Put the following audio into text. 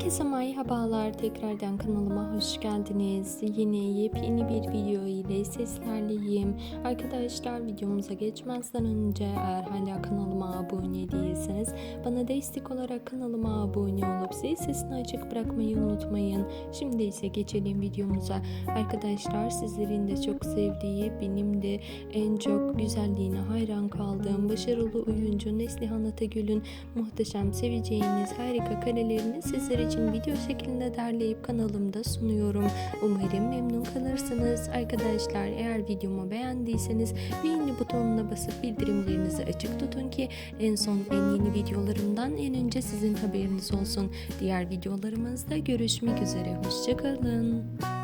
Herkese merhabalar. Tekrardan kanalıma hoş geldiniz. Yine yepyeni bir video ile sizlerleyim. Arkadaşlar videomuza geçmezden önce eğer hala kanalıma abone değilseniz bana destek olarak kanalıma abone olup zil sesini açık bırakmayı unutmayın. Şimdi ise geçelim videomuza. Arkadaşlar sizlerin de çok sevdiği benim de en çok güzelliğine hayran kaldığım başarılı oyuncu Neslihan Atagül'ün muhteşem seveceğiniz harika karelerini sizler için video şeklinde derleyip kanalımda sunuyorum. Umarım memnun kalırsınız. Arkadaşlar eğer videomu beğendiyseniz beğeni butonuna basıp bildirimlerinizi açık tutun ki en son en yeni videolarımdan en önce sizin haberiniz olsun. Diğer videolarımızda görüşmek üzere. Hoşçakalın.